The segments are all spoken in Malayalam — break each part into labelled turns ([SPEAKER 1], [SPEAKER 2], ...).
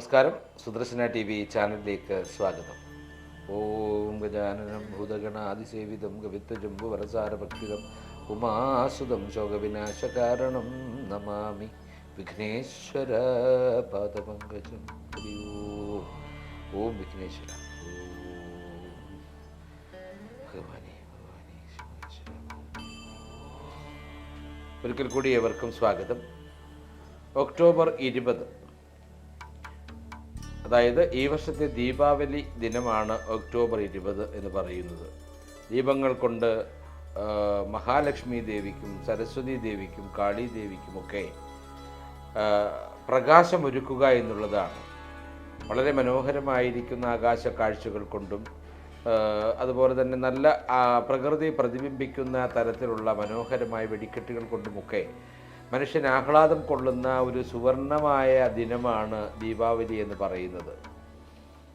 [SPEAKER 1] നമസ്കാരം. സുദർശന ടി വി ചാനലിലേക്ക് സ്വാഗതം. ഓം ഗജാനനം ഭൂതഗണാതിസേവിതം കവിത്വജംബു വരസാരഭക്തിതം ഉമാസുതം ശോകവിനാശകാരണം നമാമി വിഘ്നേശ്വര പാദപങ്കജം. ഓം. വിഘ്നേശ്വര. ഒരിക്കൽ കൂടി ഏവർക്കും സ്വാഗതം. ഒക്ടോബർ ഇരുപത് അതായത് ഈ വർഷത്തെ ദീപാവലി ദിനമാണ് ഒക്ടോബർ ഇരുപത് എന്ന് പറയുന്നത്. ദീപങ്ങൾ കൊണ്ട് മഹാലക്ഷ്മി ദേവിക്കും സരസ്വതി ദേവിക്കും കാളി ദേവിക്കുമൊക്കെ പ്രകാശമൊരുക്കുക എന്നുള്ളതാണ്. വളരെ മനോഹരമായിരിക്കുന്ന ആകാശ കാഴ്ചകൾ കൊണ്ടും അതുപോലെ തന്നെ നല്ല പ്രകൃതി പ്രതിബിംബിക്കുന്ന തരത്തിലുള്ള മനോഹരമായ വെടിക്കെട്ടുകൾ കൊണ്ടുമൊക്കെ മനുഷ്യൻ ആഹ്ലാദം കൊള്ളുന്ന ഒരു സുവർണമായ ദിനമാണ് ദീപാവലി എന്ന് പറയുന്നത്.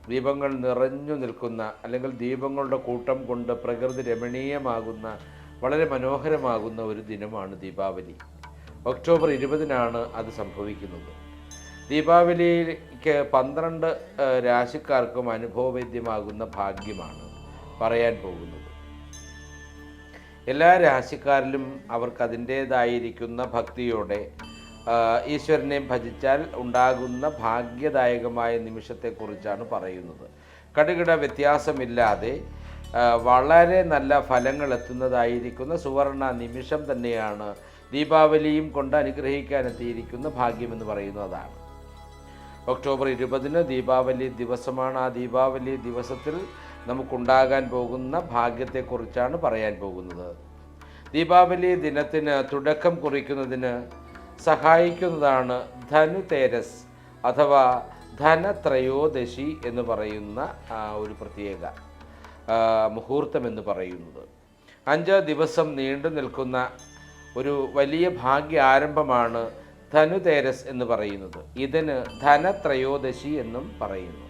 [SPEAKER 1] ദീപങ്ങൾ നിറഞ്ഞു നിൽക്കുന്ന അല്ലെങ്കിൽ ദീപങ്ങളുടെ കൂട്ടം കൊണ്ട് പ്രകൃതി രമണീയമാകുന്ന വളരെ മനോഹരമാകുന്ന ഒരു ദിനമാണ് ദീപാവലി. ഒക്ടോബർ ഇരുപതിനാണ് അത് സംഭവിക്കുന്നത്. ദീപാവലിക്ക് പന്ത്രണ്ട് രാശിക്കാർക്കും അനുഭവവേദ്യമാകുന്ന ഭാഗ്യമാണ് പറയാൻ പോകുന്നത്. എല്ലാ രാശിക്കാരിലും അവർക്ക് അതിന്റേതായിരിക്കുന്ന ഭക്തിയോടെ ഈശ്വരനെ ഭജിച്ചാൽ ഉണ്ടാകുന്ന ഭാഗ്യദായകമായ നിമിഷത്തെക്കുറിച്ചാണ് പറയുന്നത്. കടുകിട വ്യത്യാസമില്ലാതെ വളരെ നല്ല ഫലങ്ങൾ എത്തുന്നതായിരിക്കുന്ന സുവർണ നിമിഷം തന്നെയാണ് ദീപാവലിയും കൊണ്ട് അനുഗ്രഹിക്കാൻ എത്തിയിരിക്കുന്ന ഭാഗ്യമെന്ന് പറയുന്നതാണ് ഒക്ടോബർ ഇരുപതിന് ദീപാവലി ദിവസമാണ്. ആ ദീപാവലി ദിവസത്തിൽ നമുക്കുണ്ടാകാൻ പോകുന്ന ഭാഗ്യത്തെക്കുറിച്ചാണ് പറയാൻ പോകുന്നത്. ദീപാവലി ദിനത്തിന് തുടക്കം കുറിക്കുന്നതിന് സഹായിക്കുന്നതാണ് ധനുതേരസ് അഥവാ ധനത്രയോദശി എന്ന് പറയുന്ന ഒരു പ്രത്യേക മുഹൂർത്തം എന്ന് പറയുന്നത്. അഞ്ച് ദിവസം നീണ്ടു നിൽക്കുന്ന ഒരു വലിയ ഭാഗ്യ ആരംഭമാണ് ധനുതേരസ് എന്ന് പറയുന്നത്. ഇതിന് ധനത്രയോദശി എന്നും പറയുന്നു.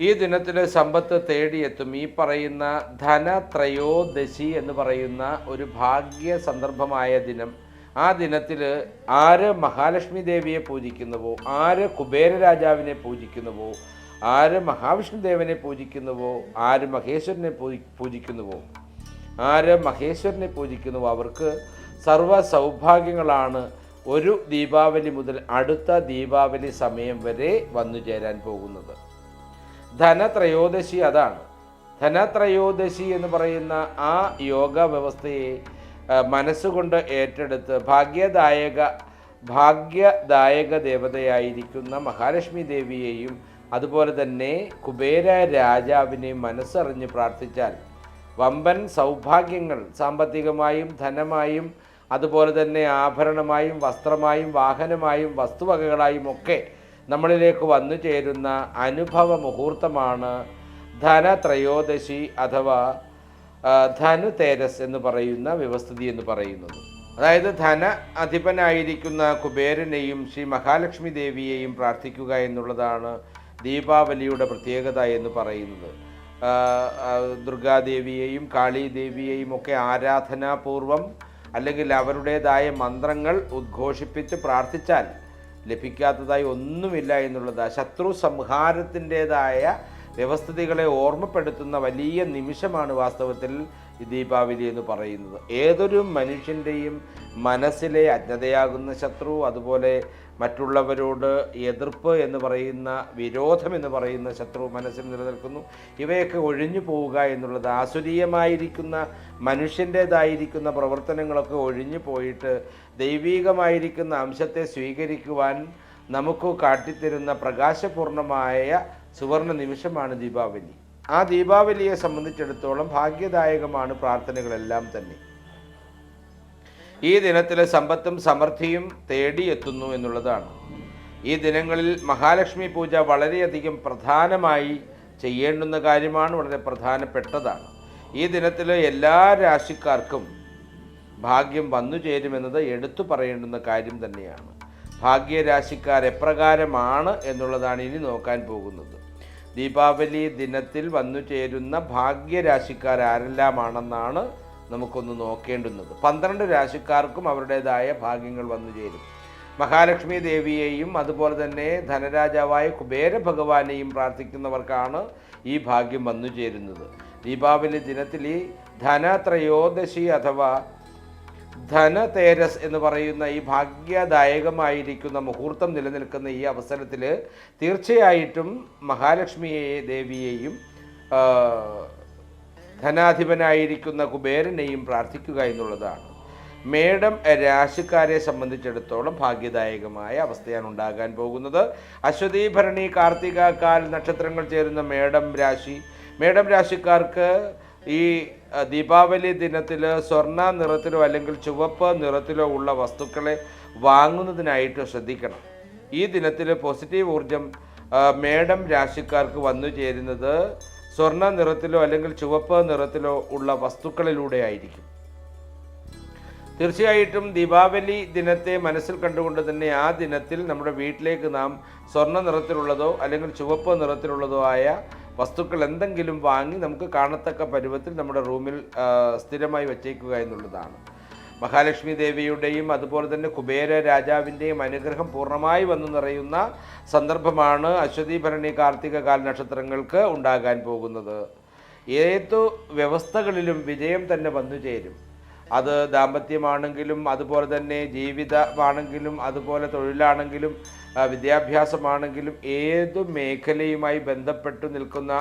[SPEAKER 1] ഈ ദിനത്തിൽ സമ്പത്ത് തേടിയെത്തും. ഈ പറയുന്ന ധനത്രയോദശി എന്ന് പറയുന്ന ഒരു ഭാഗ്യ സന്ദർഭമായ ദിനം. ആ ദിനത്തിൽ ആര് മഹാലക്ഷ്മി ദേവിയെ പൂജിക്കുന്നുവോ? ആര് കുബേര രാജാവിനെ പൂജിക്കുന്നുവോ? ആര് മഹാവിഷ്ണു ദേവനെ പൂജിക്കുന്നുവോ? ആര് മഹേശ്വരനെ പൂജി- പൂജിക്കുന്നുവോ? ആര് മഹേശ്വരനെ പൂജിക്കുന്നുവോ? അവർക്ക് സർവ സൗഭാഗ്യങ്ങളാണ് ഒരു ദീപാവലി മുതൽ അടുത്ത ദീപാവലി സമയം വരെ വന്നു ചേരാൻ പോകുന്നത്. ധനത്രയോദശി അതാണ്. ധനത്രയോദശി എന്ന് പറയുന്ന ആ യോഗ വ്യവസ്ഥയെ മനസ്സുകൊണ്ട് ഏറ്റെടുത്ത് ഭാഗ്യദായക ഭാഗ്യദായക ദേവതയായിരിക്കുന്ന മഹാലക്ഷ്മി ദേവിയെയും അതുപോലെ തന്നെ കുബേര രാജാവിനെ മനസ്സറിഞ്ഞ് പ്രാർത്ഥിച്ചാൽ വമ്പൻ സൗഭാഗ്യങ്ങൾ സാമ്പത്തികമായും ധനമായും അതുപോലെ തന്നെ ആഭരണമായും വസ്ത്രമായും വാഹനമായും വസ്തുവകകളായും ഒക്കെ നമ്മളിലേക്ക് വന്നു ചേരുന്ന അനുഭവ മുഹൂർത്തമാണ് ധനത്രയോദശി അഥവാ ധനു തേരസ് എന്ന് പറയുന്ന വ്യവസ്ഥിതി എന്ന് പറയുന്നത്. അതായത് ധന അധിപനായിരിക്കുന്ന കുബേരനെയും ശ്രീ മഹാലക്ഷ്മി ദേവിയെയും പ്രാർത്ഥിക്കുക എന്നുള്ളതാണ് ദീപാവലിയുടെ പ്രത്യേകത എന്ന് പറയുന്നത്. ദുർഗാദേവിയെയും കാളീദേവിയെയും ഒക്കെ ആരാധനാപൂർവം അല്ലെങ്കിൽ അവരുടേതായ മന്ത്രങ്ങൾ ഉദ്ഘോഷിപ്പിച്ച് പ്രാർത്ഥിച്ചാൽ ലഭിക്കാത്തതായി ഒന്നുമില്ല എന്നുള്ളത് ശത്രു സംഹാരത്തിന്റെതായ വ്യവസ്ഥിതികളെ ഓർമ്മപ്പെടുത്തുന്ന വലിയ നിമിഷമാണ് വാസ്തവത്തിൽ ദീപാവലി എന്ന് പറയുന്നത്. ഏതൊരു മനുഷ്യന്റെയും മനസ്സിലെ അജ്ഞതയാകുന്ന ശത്രു അതുപോലെ മറ്റുള്ളവരോട് എതിർപ്പ് എന്ന് പറയുന്ന വിരോധം എന്ന് പറയുന്ന ശത്രു മനസ്സിൽ നിലനിൽക്കുന്നു. ഇവയൊക്കെ ഒഴിഞ്ഞു പോവുക എന്നുള്ളത് ആസുരീയമായിരിക്കുന്ന മനുഷ്യന്റേതായിരിക്കുന്ന പ്രവർത്തനങ്ങളൊക്കെ ഒഴിഞ്ഞു പോയിട്ട് ദൈവീകമായിരിക്കുന്ന അംശത്തെ സ്വീകരിക്കുവാൻ നമുക്ക് കാട്ടിത്തരുന്ന പ്രകാശപൂർണമായ സുവർണ നിമിഷമാണ് ദീപാവലി. ആ ദീപാവലിയെ സംബന്ധിച്ചിടത്തോളം ഭാഗ്യദായകമാണ് പ്രാർത്ഥനകളെല്ലാം തന്നെ. ഈ ദിനത്തിലെ സമ്പത്തും സമൃദ്ധിയും തേടിയെത്തുന്നു എന്നുള്ളതാണ്. ഈ ദിനങ്ങളിൽ മഹാലക്ഷ്മി പൂജ വളരെയധികം പ്രധാനമായി ചെയ്യേണ്ടുന്ന കാര്യമാണ് വളരെ പ്രധാനപ്പെട്ടതാണ്. ഈ ദിനത്തിൽ എല്ലാ രാശിക്കാർക്കും ഭാഗ്യം വന്നു ചേരുമെന്നത് എടുത്തു പറയേണ്ടുന്ന കാര്യം തന്നെയാണ്. ഭാഗ്യരാശിക്കാർ എപ്രകാരമാണ് എന്നുള്ളതാണ് ഇനി നോക്കാൻ പോകുന്നത്. ദീപാവലി ദിനത്തിൽ വന്നു ചേരുന്ന ഭാഗ്യരാശിക്കാർ ആരെല്ലാമാണെന്നാണ് നമുക്കൊന്ന് നോക്കേണ്ടുന്നത്. പന്ത്രണ്ട് രാശിക്കാർക്കും അവരുടേതായ ഭാഗ്യങ്ങൾ വന്നു ചേരും. മഹാലക്ഷ്മി ദേവിയെയും അതുപോലെ തന്നെ ധനരാജാവായ കുബേര ഭഗവാനെയും പ്രാർത്ഥിക്കുന്നവർക്കാണ് ഈ ഭാഗ്യം വന്നു ചേരുന്നത്. ദീപാവലി ദിനത്തിൽ ഈ ധനത്രയോദശി അഥവാ ധനതേരസ് എന്ന് പറയുന്ന ഈ ഭാഗ്യദായകമായിരിക്കുന്ന മുഹൂർത്തം നിലനിൽക്കുന്ന ഈ അവസരത്തിൽ തീർച്ചയായിട്ടും മഹാലക്ഷ്മിയെ ദേവിയെയും ധനാധിപനായിരിക്കുന്ന കുബേരനെയും പ്രാർത്ഥിക്കുക എന്നുള്ളതാണ്. മേടം രാശിക്കാരെ സംബന്ധിച്ചിടത്തോളം ഭാഗ്യദായകമായ അവസ്ഥയാണ് ഉണ്ടാകാൻ പോകുന്നത്. അശ്വതി ഭരണി കാർത്തിക കാൽ നക്ഷത്രങ്ങൾ ചേരുന്ന മേടം രാശി മേടം രാശിക്കാർക്ക് ഈ ദീപാവലി ദിനത്തിൽ സ്വർണ നിറത്തിലോ അല്ലെങ്കിൽ ചുവപ്പ് നിറത്തിലോ ഉള്ള വസ്തുക്കളെ വാങ്ങുന്നതിനായിട്ട് ശ്രദ്ധിക്കണം. ഈ ദിനത്തിൽ പോസിറ്റീവ് ഊർജം മേഡം രാശിക്കാർക്ക് വന്നു ചേരുന്നത് സ്വർണ നിറത്തിലോ അല്ലെങ്കിൽ ചുവപ്പ് നിറത്തിലോ ഉള്ള വസ്തുക്കളിലൂടെ ആയിരിക്കും. തീർച്ചയായിട്ടും ദീപാവലി ദിനത്തെ മനസ്സിൽ കണ്ടുകൊണ്ട് തന്നെ ആ ദിനത്തിൽ നമ്മുടെ വീട്ടിലേക്ക് നാം സ്വർണ നിറത്തിലുള്ളതോ അല്ലെങ്കിൽ ചുവപ്പ് നിറത്തിലുള്ളതോ ആയ വസ്തുക്കൾ എന്തെങ്കിലും വാങ്ങി നമുക്ക് കാണത്തക്ക പരുവത്തിൽ നമ്മുടെ റൂമിൽ സ്ഥിരമായി വച്ചേക്കുക എന്നുള്ളതാണ്. മഹാലക്ഷ്മി ദേവിയുടെയും അതുപോലെ തന്നെ കുബേര രാജാവിന്റെയും അനുഗ്രഹം പൂർണമായി വന്നു നിറയുന്ന സന്ദർഭമാണ് അശ്വതി ഭരണി കാർത്തിക കാല നക്ഷത്രങ്ങൾക്ക് ഉണ്ടാകാൻ പോകുന്നത്. ഏതു വ്യവസ്ഥകളിലും വിജയം തന്നെ വന്നു ചേരും. അത് ദാമ്പത്യമാണെങ്കിലും അതുപോലെ തന്നെ ജീവിതമാണെങ്കിലും അതുപോലെ തൊഴിലാണെങ്കിലും വിദ്യാഭ്യാസമാണെങ്കിലും ഏതു മേഖലയുമായി ബന്ധപ്പെട്ടു നിൽക്കുന്ന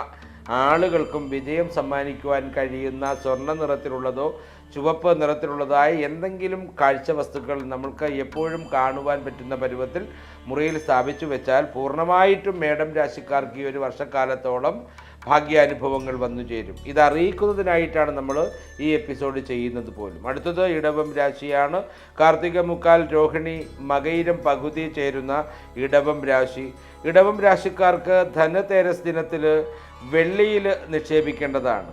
[SPEAKER 1] ആളുകൾക്കും വിജയം സമ്മാനിക്കുവാൻ കഴിയുന്ന സ്വർണ നിറത്തിലുള്ളതോ ചുവപ്പ് നിറത്തിലുള്ളതായ എന്തെങ്കിലും കാഴ്ച വസ്തുക്കൾ നമ്മൾക്ക് എപ്പോഴും കാണുവാൻ പറ്റുന്ന പരുവത്തിൽ മുറിയിൽ സ്ഥാപിച്ചു വെച്ചാൽ പൂർണമായിട്ടും മേഡം രാശിക്കാർക്ക് ഈ ഒരു വർഷക്കാലത്തോളം ഭാഗ്യാനുഭവങ്ങൾ വന്നു ചേരും. ഇത് അറിയിക്കുന്നതിനായിട്ടാണ് നമ്മൾ ഈ എപ്പിസോഡ് ചെയ്യുന്നത് പോലും. അടുത്തത് ഇടവം രാശിയാണ്. കാർത്തിക മുക്കാൽ രോഹിണി മകയിരം പകുതി ചേരുന്ന ഇടവം രാശി. ഇടവം രാശിക്കാർക്ക് ധനതേരസ് ദിനത്തിൽ വെള്ളിയിൽ നിക്ഷേപിക്കേണ്ടതാണ്.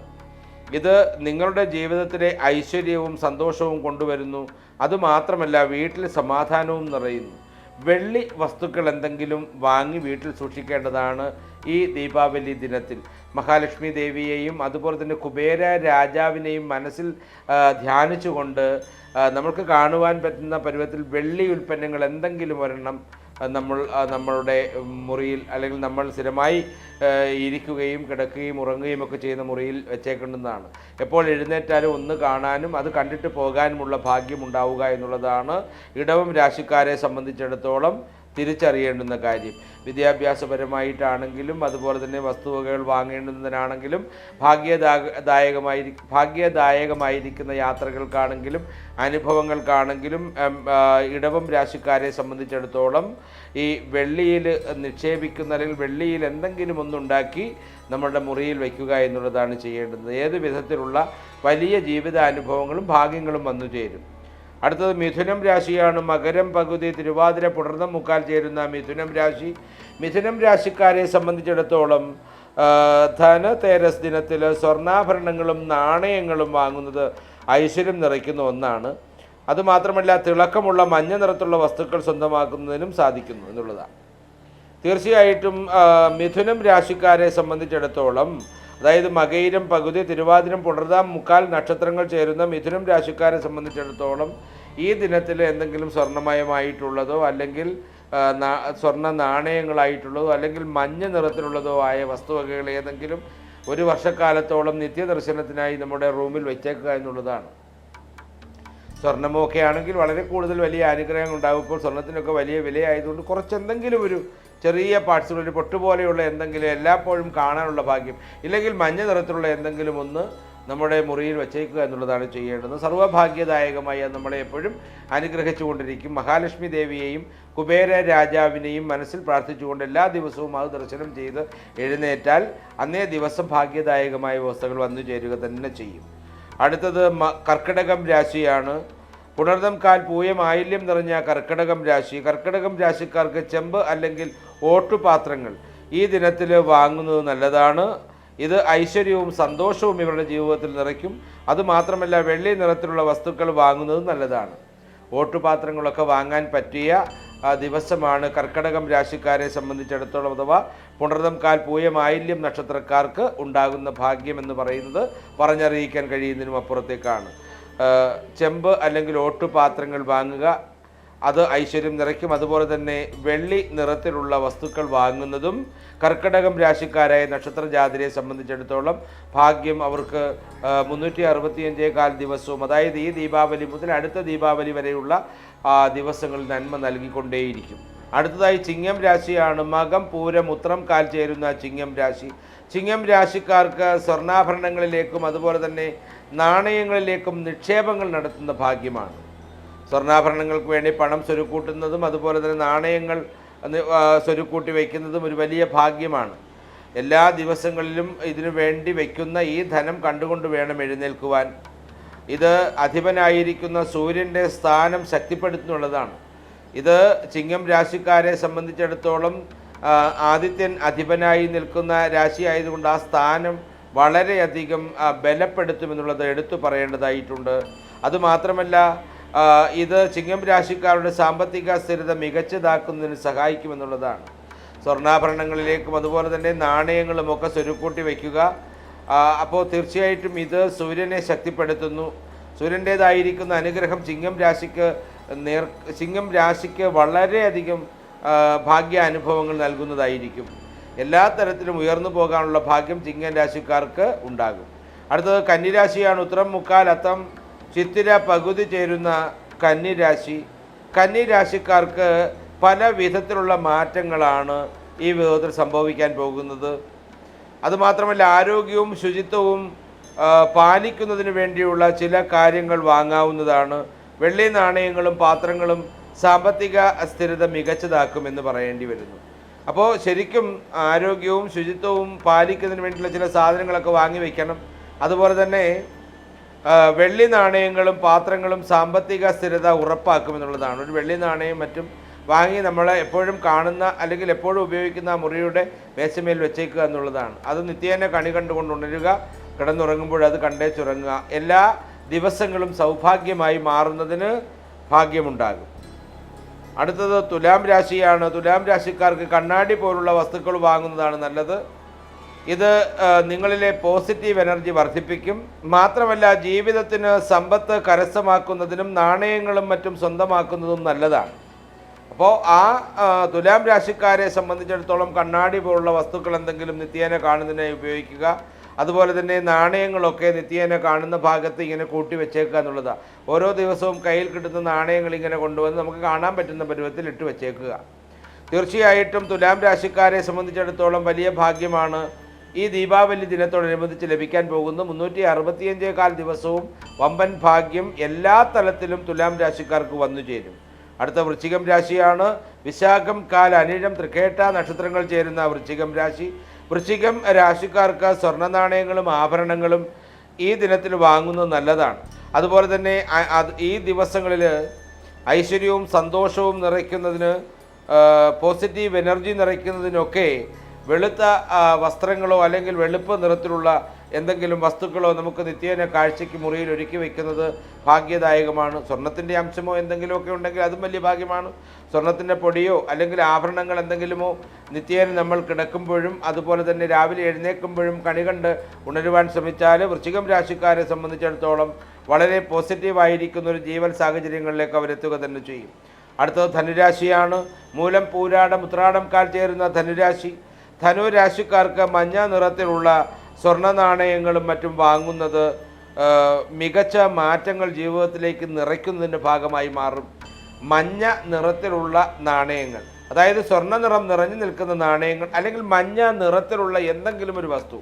[SPEAKER 1] ഇത് നിങ്ങളുടെ ജീവിതത്തിലെ ഐശ്വര്യവും സന്തോഷവും കൊണ്ടുവരുന്നു. അതുമാത്രമല്ല വീട്ടിൽ സമാധാനവും നിറയുന്നു. വെള്ളി വസ്തുക്കൾ എന്തെങ്കിലും വാങ്ങി വീട്ടിൽ സൂക്ഷിക്കേണ്ടതാണ് ഈ ദീപാവലി ദിനത്തിൽ. മഹാലക്ഷ്മി ദേവിയെയും അതുപോലെ തന്നെ കുബേര രാജാവിനെയും മനസ്സിൽ ധ്യാനിച്ചുകൊണ്ട് നമുക്ക് കാണുവാൻ പറ്റുന്ന പരുവത്തിൽ വെള്ളി ഉൽപ്പന്നങ്ങൾ എന്തെങ്കിലും ഒരെണ്ണം നമ്മൾ നമ്മളുടെ മുറിയിൽ അല്ലെങ്കിൽ നമ്മൾ സ്ഥിരമായി ഇരിക്കുകയും കിടക്കുകയും ഉറങ്ങുകയും ഒക്കെ ചെയ്യുന്ന മുറിയിൽ വെച്ചേക്കേണ്ടുന്നതാണ്. എപ്പോൾ എഴുന്നേറ്റാലും ഒന്ന് കാണാനും അത് കണ്ടിട്ട് പോകാനുമുള്ള ഭാഗ്യം ഉണ്ടാവുക എന്നുള്ളതാണ് ഇടവം രാശിക്കാരെ സംബന്ധിച്ചിടത്തോളം തിരിച്ചറിയേണ്ടുന്ന കാര്യം. വിദ്യാഭ്യാസപരമായിട്ടാണെങ്കിലും അതുപോലെ തന്നെ വസ്തുവകകൾ വാങ്ങേണ്ടുന്നതിനാണെങ്കിലും ഭാഗ്യദായകമായി ഭാഗ്യദായകമായിരിക്കുന്ന യാത്രകൾക്കാണെങ്കിലും അനുഭവങ്ങൾക്കാണെങ്കിലും ഇടവം രാശിക്കാരെ സംബന്ധിച്ചിടത്തോളം ഈ വെള്ളിയിൽ നിക്ഷേപിക്കുന്ന അല്ലെങ്കിൽ വെള്ളിയിൽ എന്തെങ്കിലും ഒന്നുണ്ടാക്കി നമ്മളുടെ മുറിയിൽ വയ്ക്കുക എന്നുള്ളതാണ് ചെയ്യേണ്ടത് ഏത് വിധത്തിലുള്ള വലിയ ജീവിതാനുഭവങ്ങളും ഭാഗ്യങ്ങളും വന്നു ചേരും അടുത്തത് മിഥുനം രാശിയാണ്. മകരം പകുതി തിരുവാതിര പുണർന്ന മുക്കാൽ ചേരുന്ന മിഥുനം രാശി. മിഥുനം രാശിക്കാരെ സംബന്ധിച്ചിടത്തോളം ധന തേരസ് ദിനത്തിൽ സ്വർണാഭരണങ്ങളും നാണയങ്ങളും വാങ്ങുന്നത് ഐശ്വര്യം നിറയ്ക്കുന്ന ഒന്നാണ്. അതുമാത്രമല്ല തിളക്കമുള്ള മഞ്ഞ നിറത്തുള്ള വസ്തുക്കൾ സ്വന്തമാക്കുന്നതിനും സാധിക്കുന്നു എന്നുള്ളതാണ്. തീർച്ചയായിട്ടും മിഥുനം രാശിക്കാരെ സംബന്ധിച്ചിടത്തോളം അതായത് മകയിരം പകുതി തിരുവാതിരം പുണർതാം മുക്കാൽ നക്ഷത്രങ്ങൾ ചേരുന്ന മിഥുനം രാശിക്കാരെ സംബന്ധിച്ചിടത്തോളം ഈ ദിനത്തിൽ എന്തെങ്കിലും സ്വർണമയമായിട്ടുള്ളതോ അല്ലെങ്കിൽ സ്വർണ നാണയങ്ങളായിട്ടുള്ളതോ അല്ലെങ്കിൽ മഞ്ഞ നിറത്തിലുള്ളതോ ആയ വസ്തുവകകൾ ഏതെങ്കിലും ഒരു വർഷക്കാലത്തോളം നിത്യദർശനത്തിനായി നമ്മുടെ റൂമിൽ വെച്ചേക്കുക എന്നുള്ളതാണ്. സ്വർണമൊക്കെ ആണെങ്കിൽ വളരെ കൂടുതൽ വലിയ അനുഗ്രഹം ഉണ്ടാകുമ്പോൾ സ്വർണത്തിനൊക്കെ വലിയ വിലയായതുകൊണ്ട് കുറച്ചെന്തെങ്കിലും ഒരു ചെറിയ പാർട്സുകൾ ഒരു പൊട്ടുപോലെയുള്ള എന്തെങ്കിലും എല്ലായ്പ്പോഴും കാണാനുള്ള ഭാഗ്യം ഇല്ലെങ്കിൽ മഞ്ഞ നിറത്തിലുള്ള എന്തെങ്കിലും ഒന്ന് നമ്മുടെ മുറിയിൽ വച്ചേക്കുക എന്നുള്ളതാണ് ചെയ്യേണ്ടത്. സർവഭാഗ്യദായകമായി നമ്മളെ എപ്പോഴും അനുഗ്രഹിച്ചുകൊണ്ടിരിക്കും മഹാലക്ഷ്മി ദേവിയെയും കുബേര രാജാവിനെയും മനസ്സിൽ പ്രാർത്ഥിച്ചുകൊണ്ട് എല്ലാ ദിവസവും അത് ദർശനം ചെയ്ത് എഴുന്നേറ്റാൽ അന്നേ ദിവസം ഭാഗ്യദായകമായ വ്യവസ്ഥകൾ വന്നു ചേരുക തന്നെ ചെയ്യും. അടുത്തത് കർക്കിടകം രാശിയാണ്. പുണർദം കാൽ പൂയം മാലിന്യം നിറഞ്ഞ കർക്കിടകം രാശി. കർക്കിടകം രാശിക്കാർക്ക് ചെമ്പ് അല്ലെങ്കിൽ ഓട്ടുപാത്രങ്ങൾ ഈ ദിനത്തിൽ വാങ്ങുന്നത് നല്ലതാണ്. ഇത് ഐശ്വര്യവും സന്തോഷവും ഇവരുടെ ജീവിതത്തിൽ നിറയ്ക്കും. അതുമാത്രമല്ല വെള്ളി നിറത്തിലുള്ള വസ്തുക്കൾ വാങ്ങുന്നത് നല്ലതാണ്. ഓട്ടുപാത്രങ്ങളൊക്കെ വാങ്ങാൻ പറ്റിയ ദിവസമാണ് കർക്കടകം രാശിക്കാരെ സംബന്ധിച്ചിടത്തോളം അഥവാ പുണർദം കാൽ പൂയം മാലിന്യം നക്ഷത്രക്കാർക്ക് ഉണ്ടാകുന്ന ഭാഗ്യം എന്ന് പറയുന്നത് പറഞ്ഞറിയിക്കാൻ കഴിയുന്നതിനും അപ്പുറത്തേക്കാണ്. ചെമ്പ് അല്ലെങ്കിൽ ഓട്ടുപാത്രങ്ങൾ വാങ്ങുക അത് ഐശ്വര്യം നിറയ്ക്കും. അതുപോലെ തന്നെ വെള്ളി നിറത്തിലുള്ള വസ്തുക്കൾ വാങ്ങുന്നതും കർക്കടകം രാശിക്കാരായ നക്ഷത്ര ജാതിരെ സംബന്ധിച്ചിടത്തോളം ഭാഗ്യം അവർക്ക് മുന്നൂറ്റി അറുപത്തിയഞ്ചേ കാൽ ദിവസവും അതായത് ഈ ദീപാവലി മുതൽ അടുത്ത ദീപാവലി വരെയുള്ള ദിവസങ്ങളിൽ നന്മ നൽകിക്കൊണ്ടേയിരിക്കും. അടുത്തതായി ചിങ്ങം രാശിയാണ് മകം പൂരം ഉത്രം കാൽ ചേരുന്ന ചിങ്ങം രാശി. ചിങ്ങം രാശിക്കാർക്ക് സ്വർണാഭരണങ്ങളിലേക്കും അതുപോലെ തന്നെ നാണയങ്ങളിലേക്കും നിക്ഷേപങ്ങൾ നടത്തുന്ന ഭാഗ്യമാണ്. സ്വർണാഭരണങ്ങൾക്ക് വേണ്ടി പണം സ്വരുക്കൂട്ടുന്നതും അതുപോലെ തന്നെ നാണയങ്ങൾ സ്വരുക്കൂട്ടി വയ്ക്കുന്നതും ഒരു വലിയ ഭാഗ്യമാണ്. എല്ലാ ദിവസങ്ങളിലും ഇതിനു വേണ്ടി വയ്ക്കുന്ന ഈ ധനം കണ്ടുകൊണ്ട് വേണം എഴുന്നേൽക്കുവാൻ. ഇത് അധിപനായിരിക്കുന്ന സൂര്യന്റെ സ്ഥാനം ശക്തിപ്പെടുത്തുന്നുള്ളതാണ്. ഇത് ചിങ്ങം രാശിക്കാരെ സംബന്ധിച്ചിടത്തോളം ആദിത്യൻ അധിപനായി നിൽക്കുന്ന രാശി ആയതുകൊണ്ട് ആ സ്ഥാനം വളരെയധികം ബലപ്പെടുത്തുമെന്നുള്ളത് എടുത്തു പറയേണ്ടതായിട്ടുണ്ട്. അതുമാത്രമല്ല ഇത് ചിങ്ങം രാശിക്കാരുടെ സാമ്പത്തിക സ്ഥിരത മികച്ചതാക്കുന്നതിന് സഹായിക്കുമെന്നുള്ളതാണ്. സ്വർണാഭരണങ്ങളിലേക്കും അതുപോലെ തന്നെ നാണയങ്ങളും ഒക്കെ സ്വരുക്കൂട്ടി വയ്ക്കുക. അപ്പോൾ തീർച്ചയായിട്ടും ഇത് സൂര്യനെ ശക്തിപ്പെടുത്തുന്നു. സൂര്യന്റേതായിരിക്കുന്ന അനുഗ്രഹം ചിങ്ങം രാശിക്ക് നേർ ചിങ്ങം രാശിക്ക് വളരെയധികം ഭാഗ്യാനുഭവങ്ങൾ നൽകുന്നതായിരിക്കും. എല്ലാ തരത്തിലും ഉയർന്നു പോകാനുള്ള ഭാഗ്യം ചിങ്ങൻ രാശിക്കാർക്ക് ഉണ്ടാകും. അടുത്തത് കന്നിരാശിയാണ്. ഉത്തരം മുക്കാൽ അത്തം ചിത്തിര പകുതി ചേരുന്ന കന്നിരാശി. കന്നിരാശിക്കാർക്ക് പല വിധത്തിലുള്ള മാറ്റങ്ങളാണ് ഈ വിധത്തിൽ സംഭവിക്കാൻ പോകുന്നത്. അതുമാത്രമല്ല ആരോഗ്യവും ശുചിത്വവും പാലിക്കുന്നതിന് വേണ്ടിയുള്ള ചില കാര്യങ്ങൾ വാങ്ങാവുന്നതാണ്. വെള്ളി നാണയങ്ങളും പാത്രങ്ങളും സാമ്പത്തിക അസ്ഥിരത മികച്ചതാക്കുമെന്ന് പറയേണ്ടി വരുന്നു. അപ്പോൾ ശരിക്കും ആരോഗ്യവും ശുചിത്വവും പാലിക്കുന്നതിന് വേണ്ടിയുള്ള ചില സാധനങ്ങളൊക്കെ വാങ്ങി വയ്ക്കണം അതുപോലെ തന്നെ വെള്ളി നാണയങ്ങളും പാത്രങ്ങളും സാമ്പത്തിക സ്ഥിരത ഉറപ്പാക്കുമെന്നുള്ളതാണ് ഒരു വെള്ളി നാണയം മറ്റും വാങ്ങി നമ്മൾ എപ്പോഴും കാണുന്ന അല്ലെങ്കിൽ എപ്പോഴും ഉപയോഗിക്കുന്ന മുറിയുടെ മേശമേൽ വെച്ചേക്കുക എന്നുള്ളതാണ്. അത് നിത്യേന കണി കണ്ടുകൊണ്ട് ഉണരുക കിടന്നുറങ്ങുമ്പോൾ അത് കണ്ടേച്ചുറങ്ങുക എല്ലാ ദിവസങ്ങളും സൗഭാഗ്യമായി മാറുന്നതിന് ഭാഗ്യമുണ്ടാകും. അടുത്തത് തുലാം രാശിയാണ്. തുലാം രാശിക്കാർക്ക് കണ്ണാടി പോലുള്ള വസ്തുക്കൾ വാങ്ങുന്നതാണ് നല്ലത്. ഇത് നിങ്ങളിലെ പോസിറ്റീവ് എനർജി വർദ്ധിപ്പിക്കും. മാത്രമല്ല ജീവിതത്തിന് സമ്പത്ത് കരസ്ഥമാക്കുന്നതിനും നാണയങ്ങളും മറ്റും സ്വന്തമാക്കുന്നതും നല്ലതാണ്. അപ്പോൾ ആ തുലാം രാശിക്കാരെ സംബന്ധിച്ചിടത്തോളം കണ്ണാടി പോലുള്ള വസ്തുക്കൾ എന്തെങ്കിലും നിത്യേന കാണുന്നതിനായി ഉപയോഗിക്കുക. അതുപോലെ തന്നെ നാണയങ്ങളൊക്കെ നിത്യേന കാണുന്ന ഭാഗത്ത് ഇങ്ങനെ കൂട്ടി വെച്ചേക്കുക എന്നുള്ളതാണ് ഓരോ ദിവസവും കയ്യിൽ കിട്ടുന്ന നാണയങ്ങൾ ഇങ്ങനെ കൊണ്ടുവന്ന് നമുക്ക് കാണാൻ പറ്റുന്ന പരുവത്തിൽ ഇട്ട് വെച്ചേക്കുക. തീർച്ചയായിട്ടും തുലാം രാശിക്കാരെ സംബന്ധിച്ചിടത്തോളം വലിയ ഭാഗ്യമാണ് ഈ ദീപാവലി ദിനത്തോടനുബന്ധിച്ച് ലഭിക്കാൻ പോകുന്ന മുന്നൂറ്റി അറുപത്തിയഞ്ചേ കാൽ ദിവസവും വമ്പൻ ഭാഗ്യം എല്ലാ തലത്തിലും തുലാം രാശിക്കാർക്ക് വന്നു ചേരും. അടുത്ത വൃശ്ചികം രാശിയാണ്. വിശാഖം കാൽ അനിഴം തൃക്കേട്ട നക്ഷത്രങ്ങൾ ചേരുന്ന വൃശ്ചികം രാശി. വൃശ്ചികം രാശിക്കാർക്ക് സ്വർണ നാണയങ്ങളും ആഭരണങ്ങളും ഈ ദിനത്തിൽ വാങ്ങുന്നത് നല്ലതാണ്. അതുപോലെ തന്നെ ഈ ദിവസങ്ങളിൽ ഐശ്വര്യവും സന്തോഷവും നിറയ്ക്കുന്നതിന് പോസിറ്റീവ് എനർജി നിറയ്ക്കുന്നതിനൊക്കെ വെളുത്ത വസ്ത്രങ്ങളോ അല്ലെങ്കിൽ വെളുപ്പ് നിറത്തിലുള്ള എന്തെങ്കിലും വസ്തുക്കളോ നമുക്ക് നിത്യേന കാഴ്ചയ്ക്ക് മുറിയിൽ ഒരുക്കി വയ്ക്കുന്നത് ഭാഗ്യദായകമാണ്. സ്വർണത്തിന്റെ അംശമോ എന്തെങ്കിലുമൊക്കെ ഉണ്ടെങ്കിൽ അതും വലിയ ഭാഗ്യമാണ്. സ്വർണത്തിന്റെ പൊടിയോ അല്ലെങ്കിൽ ആഭരണങ്ങൾ എന്തെങ്കിലുമോ നിത്യേന നമ്മൾ കിടക്കുമ്പോഴും അതുപോലെ തന്നെ രാവിലെ എഴുന്നേൽക്കുമ്പോഴും കണി കണ്ട് ഉണരുവാൻ ശ്രമിച്ചാൽ വൃശ്ചികം രാശിക്കാരെ സംബന്ധിച്ചിടത്തോളം വളരെ പോസിറ്റീവായിരിക്കുന്ന ഒരു ജീവൻ സാഹചര്യങ്ങളിലേക്ക് അവരെത്തുക തന്നെ ചെയ്യും. അടുത്തത് ധനുരാശിയാണ്. മൂലം പൂരാടം ഉത്രാടം കാൽ ചേരുന്ന ധനുരാശി. ധനുരാശിക്കാർക്ക് മഞ്ഞ നിറത്തിലുള്ള സ്വർണ നാണയങ്ങളും മറ്റും വാങ്ങുന്നത് മികച്ച മാറ്റങ്ങൾ ജീവിതത്തിലേക്ക് നിറയ്ക്കുന്നതിന്റെ ഭാഗമായി മാറും. മഞ്ഞ നിറത്തിലുള്ള നാണയങ്ങൾ. അതായത് സ്വർണ നിറം നിറഞ്ഞു നിൽക്കുന്ന നാണയങ്ങൾ അല്ലെങ്കിൽ മഞ്ഞ നിറത്തിലുള്ള എന്തെങ്കിലും ഒരു വസ്തു.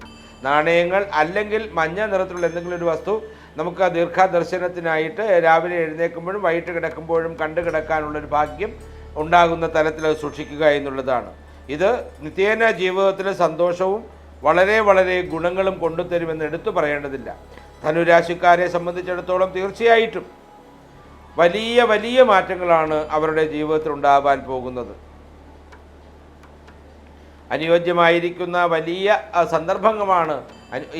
[SPEAKER 1] നാണയങ്ങൾ അല്ലെങ്കിൽ മഞ്ഞ നിറത്തിലുള്ള എന്തെങ്കിലും ഒരു വസ്തു നമുക്ക് ദീർഘദർശനത്തിനായിട്ട് രാവിലെ എഴുന്നേൽക്കുമ്പോഴും വൈകിട്ട് കിടക്കുമ്പോഴും കണ്ടു കിടക്കാനുള്ളൊരു ഭാഗ്യം ഉണ്ടാകുന്ന തലത്തിൽ അത് സൂക്ഷിക്കുക എന്നുള്ളതാണ്. ഇത് നിത്യേന ജീവിതത്തിലെ സന്തോഷവും വളരെ വളരെ ഗുണങ്ങളും കൊണ്ടുതരുമെന്ന് എടുത്തു പറയേണ്ടതില്ല. ധനുരാശിക്കാരെ സംബന്ധിച്ചിടത്തോളം തീർച്ചയായിട്ടും വലിയ വലിയ മാറ്റങ്ങളാണ് അവരുടെ ജീവിതത്തിൽ ഉണ്ടാവാൻ പോകുന്നത്. അനുയോജ്യമായിരിക്കുന്ന വലിയ സന്ദർഭമാണ്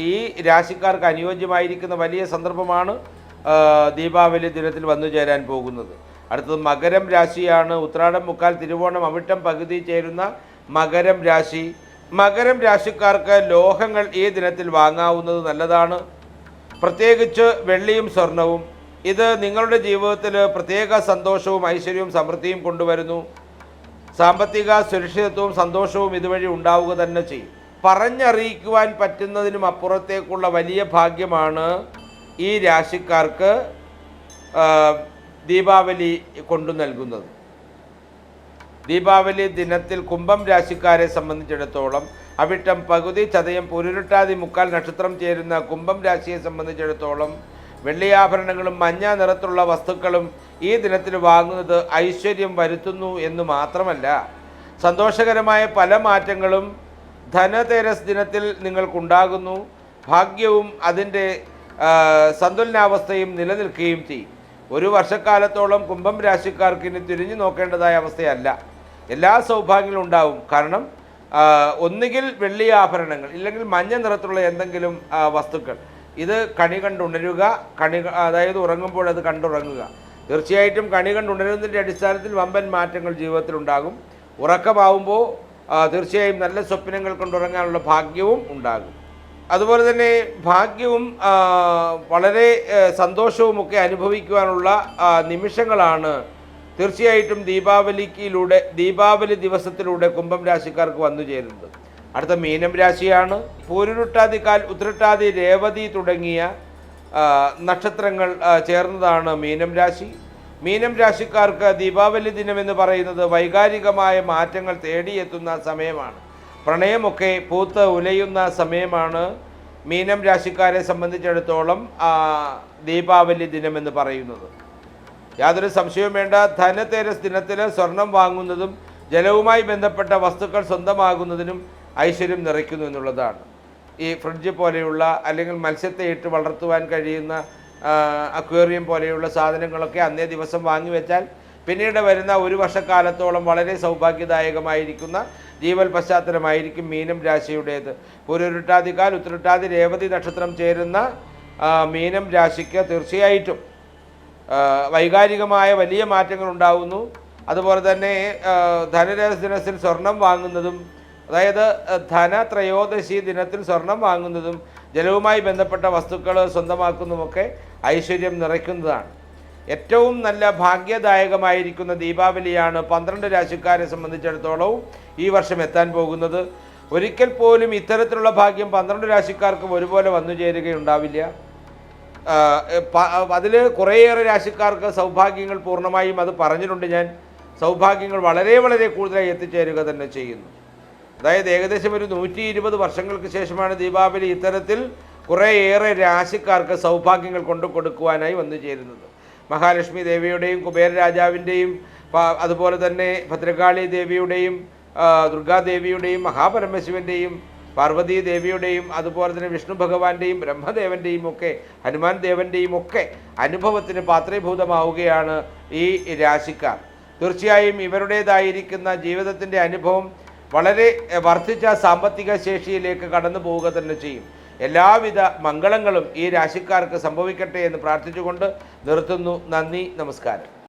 [SPEAKER 1] ഈ രാശിക്കാർക്ക് അനുയോജ്യമായിരിക്കുന്ന വലിയ സന്ദർഭമാണ് ദീപാവലി ദിനത്തിൽ വന്നു ചേരാൻ പോകുന്നത്. അടുത്തത് മകരം രാശിയാണ്. ഉത്രാടം മുക്കാൽ തിരുവോണം അവിട്ടം പകുതി ചേരുന്ന മകരം രാശി മകരം രാശിക്കാർക്ക് ലോഹങ്ങൾ ഈ ദിനത്തിൽ വാങ്ങാവുന്നത് നല്ലതാണ്. പ്രത്യേകിച്ച് വെള്ളിയും സ്വർണവും. ഇത് നിങ്ങളുടെ ജീവിതത്തിൽ പ്രത്യേക സന്തോഷവും ഐശ്വര്യവും സമൃദ്ധിയും കൊണ്ടുവരുന്നു. സാമ്പത്തിക സുരക്ഷിതത്വവും സന്തോഷവും ഇതുവഴി ഉണ്ടാവുക തന്നെ ചെയ്യും. പറഞ്ഞറിയിക്കുവാൻ പറ്റുന്നതിനും അപ്പുറത്തേക്കുള്ള വലിയ ഭാഗ്യമാണ് ഈ രാശിക്കാർക്ക് ദീപാവലി കൊണ്ടു നൽകുന്നത്. ദീപാവലി ദിനത്തിൽ കുംഭം രാശിക്കാരെ സംബന്ധിച്ചിടത്തോളം അവിട്ടം പകുതി ചതയം പൊരുരുട്ടാതി മുക്കാൽ നക്ഷത്രം ചേരുന്ന കുംഭം രാശിയെ സംബന്ധിച്ചിടത്തോളം വെള്ളിയാഭരണങ്ങളും മഞ്ഞ നിറത്തുള്ള വസ്തുക്കളും ഈ ദിനത്തിൽ വാങ്ങുന്നത് ഐശ്വര്യം വരുത്തുന്നു എന്ന് മാത്രമല്ല സന്തോഷകരമായ പല മാറ്റങ്ങളും ധനതേരസ് ദിനത്തിൽ നിങ്ങൾക്കുണ്ടാകുന്നു. ഭാഗ്യവും അതിന്റെ സന്തുലനാവസ്ഥയും നിലനിൽക്കുകയും ചെയ്യും. ഒരു വർഷക്കാലത്തോളം കുംഭം രാശിക്കാർക്ക് ഇനി തിരിഞ്ഞു നോക്കേണ്ടതായ അവസ്ഥയല്ല. എല്ലാ സൗഭാഗ്യങ്ങളും ഉണ്ടാവും. കാരണം ഒന്നുകിൽ വെള്ളി ആഭരണങ്ങൾ ഇല്ലെങ്കിൽ മഞ്ഞ നിറത്തിലുള്ള എന്തെങ്കിലും വസ്തുക്കൾ. ഇത് കണി കണ്ടുണരുക കണി അതായത് ഉറങ്ങുമ്പോൾ അത് കണ്ടുറങ്ങുക തീർച്ചയായിട്ടും കണി കണ്ടുണരുന്നതിന്റെ അടിസ്ഥാനത്തിൽ വമ്പൻ മാറ്റങ്ങൾ ജീവിതത്തിൽ ഉണ്ടാകും. ഉറക്കമാവുമ്പോൾ തീർച്ചയായും നല്ല സ്വപ്നങ്ങൾ കൊണ്ടുറങ്ങാനുള്ള ഭാഗ്യവും ഉണ്ടാകും. അതുപോലെ തന്നെ ഭാഗ്യവും വളരെ സന്തോഷവുമൊക്കെ അനുഭവിക്കുവാനുള്ള നിമിഷങ്ങളാണ് തീർച്ചയായിട്ടും ദീപാവലിക്കിലൂടെ ദീപാവലി ദിവസത്തിലൂടെ കുംഭം രാശിക്കാർക്ക് വന്നു ചേരുന്നത്. അടുത്ത മീനം രാശിയാണ്. പൂരുരുട്ടാതി കാൽ ഉത്രട്ടാതി രേവതി തുടങ്ങിയ നക്ഷത്രങ്ങൾ ചേർന്നതാണ് മീനം രാശി. മീനം രാശിക്കാർക്ക് ദീപാവലി ദിനം എന്ന് പറയുന്നത് വൈകാരികമായ മാറ്റങ്ങൾ തേടിയെത്തുന്ന സമയമാണ്. പ്രണയമൊക്കെ പൂത്ത് ഉലയുന്ന സമയമാണ്. മീനം രാശിക്കാരെ സംബന്ധിച്ചിടത്തോളം ദീപാവലി ദിനം എന്ന് പറയുന്നത്. യാതൊരു സംശയവും വേണ്ട. ധനതേരസ് ദിനത്തിൽ സ്വർണം വാങ്ങുന്നതും ജലവുമായി ബന്ധപ്പെട്ട വസ്തുക്കൾ സ്വന്തമാകുന്നതിനും ഐശ്വര്യം നിറയ്ക്കുന്നു എന്നുള്ളതാണ്. ഈ ഫ്രിഡ്ജ് പോലെയുള്ള അല്ലെങ്കിൽ മത്സ്യത്തെ ഇട്ട് വളർത്തുവാൻ കഴിയുന്ന അക്വേറിയം പോലെയുള്ള സാധനങ്ങളൊക്കെ അന്നേ ദിവസം വാങ്ങി വെച്ചാൽ പിന്നീട് വരുന്ന ഒരു വർഷക്കാലത്തോളം വളരെ സൗഭാഗ്യദായകമായിരിക്കുന്ന ജീവൽ പശ്ചാത്തലമായിരിക്കും മീനം രാശിയുടേത്. പുരുരുട്ടാതികാൽ ഉത്തരട്ടാതി രേവതി നക്ഷത്രം ചേരുന്ന മീനം രാശിക്ക് തീർച്ചയായിട്ടും വൈകാരികമായ വലിയ മാറ്റങ്ങൾ ഉണ്ടാകുന്നു അതുപോലെ തന്നെ ധനരഹസ്യ ദിനത്തിൽ സ്വർണം വാങ്ങുന്നതും അതായത് ധനത്രയോദശി ദിനത്തിൽ സ്വർണം വാങ്ങുന്നതും ജലവുമായി ബന്ധപ്പെട്ട വസ്തുക്കൾ സ്വന്തമാക്കുന്നതുമൊക്കെ ഐശ്വര്യം നിറയ്ക്കുന്നതാണ്. ഏറ്റവും നല്ല ഭാഗ്യദായകമായിരിക്കുന്ന ദീപാവലിയാണ് പന്ത്രണ്ട് രാശിക്കാരെ സംബന്ധിച്ചിടത്തോളവും ഈ വർഷം എത്താൻ പോകുന്നത്. ഒരിക്കൽ പോലും ഇത്തരത്തിലുള്ള ഭാഗ്യം പന്ത്രണ്ട് രാശിക്കാർക്കും ഒരുപോലെ വന്നു ചേരുകയുണ്ടാവില്ല അതിൽ കുറേയേറെ രാശിക്കാർക്ക് സൗഭാഗ്യങ്ങൾ പൂർണമായും അത് പറഞ്ഞിട്ടുണ്ട് ഞാൻ. സൗഭാഗ്യങ്ങൾ വളരെ വളരെ കൂടുതലായി എത്തിച്ചേരുക തന്നെ ചെയ്യുന്നു. അതായത് ഏകദേശം ഒരു നൂറ്റി ഇരുപത് വർഷങ്ങൾക്ക് ശേഷമാണ് ദീപാവലി ഇത്തരത്തിൽ കുറേയേറെ രാശിക്കാർക്ക് സൗഭാഗ്യങ്ങൾ കൊണ്ടു കൊടുക്കുവാനായി വന്നു ചേരുന്നത്. മഹാലക്ഷ്മി ദേവിയുടെയും കുബേര രാജാവിന്റെയും അതുപോലെ തന്നെ ഭദ്രകാളി ദേവിയുടെയും ദുർഗാദേവിയുടെയും മഹാപരമശിവന്റെയും പാർവതീ ദേവിയുടെയും അതുപോലെ തന്നെ വിഷ്ണു ഭഗവാന്റെയും ബ്രഹ്മദേവന്റെയും ഒക്കെ ഹനുമാൻ ദേവന്റെയും ഒക്കെ അനുഭവത്തിന് പാത്രീഭൂതമാവുകയാണ് ഈ രാശിക്കാർ. തീർച്ചയായും ഇവരുടേതായിരിക്കുന്ന ജീവിതത്തിന്റെ അനുഭവം വളരെ വർദ്ധിച്ച സാമ്പത്തിക ശേഷിയിലേക്ക് കടന്നു പോവുക തന്നെ ചെയ്യും. എല്ലാവിധ മംഗളങ്ങളും ഈ രാശിക്കാർക്ക് സംഭവിക്കട്ടെ എന്ന് പ്രാർത്ഥിച്ചുകൊണ്ട് നിർത്തുന്നു. നന്ദി നമസ്കാരം.